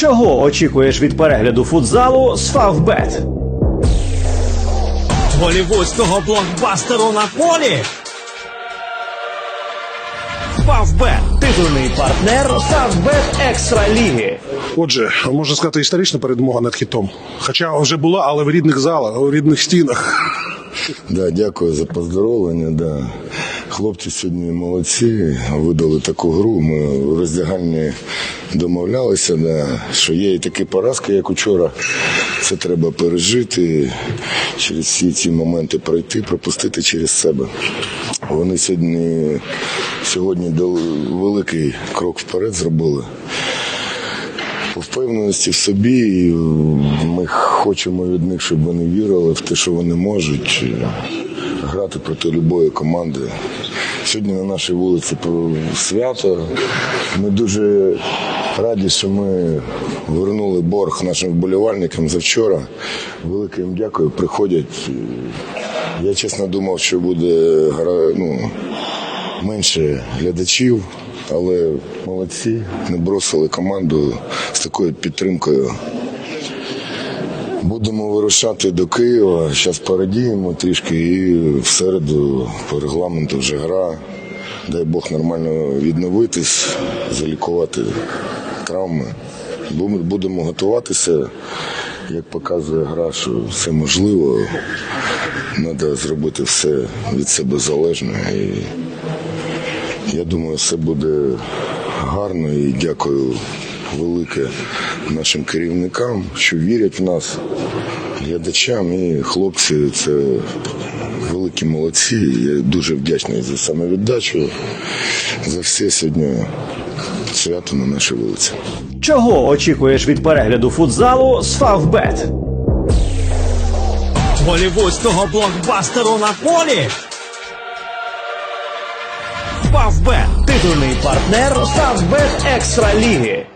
Чого очікуєш від перегляду футзалу з Фавбет? голівудського блокбастеру на полі. Фавбет титульний партнер Фавбет Екстра Ліги. Отже, можна сказати, історична перемога над хітом. Хоча вже була, але в рідних залах, у рідних стінах. Да, дякую за поздоровлення. Да. Хлопці сьогодні молодці, видали таку гру. Ми в роздягальні домовлялися, да, що є і такі поразки, як учора. Це треба пережити, через всі ці моменти пройти, пропустити через себе. Вони сьогодні, сьогодні великий крок вперед зробили впевненості в собі. І ми хочемо від них, щоб вони вірили в те, що вони можуть грати проти будь-якої команди. Сьогодні на нашій вулиці свято. Ми дуже раді, що ми вернули борг нашим вболівальникам завчора. Велике їм дякую. Приходять. Я чесно думав, що буде ну, менше глядачів, але молодці, не бросили команду з такою підтримкою. Будемо вирушати до Києва. Зараз порадіємо трішки і в середу по регламенту вже гра. Дай Бог нормально відновитись, залікувати травми. Будемо готуватися. Як показує гра, що все можливо. Треба зробити все від себе залежне. І я думаю, все буде гарно і дякую велике нашим керівникам, що вірять в нас, глядачам і хлопці. Це великі молодці. Я дуже вдячний за самовіддачу, за все сьогодні свято на нашій вулиці. Чого очікуєш від перегляду футзалу з Фавбет? голівудського блокбастеру на полі. Фавбет титульний партнер Фавбет Екстра Ліги.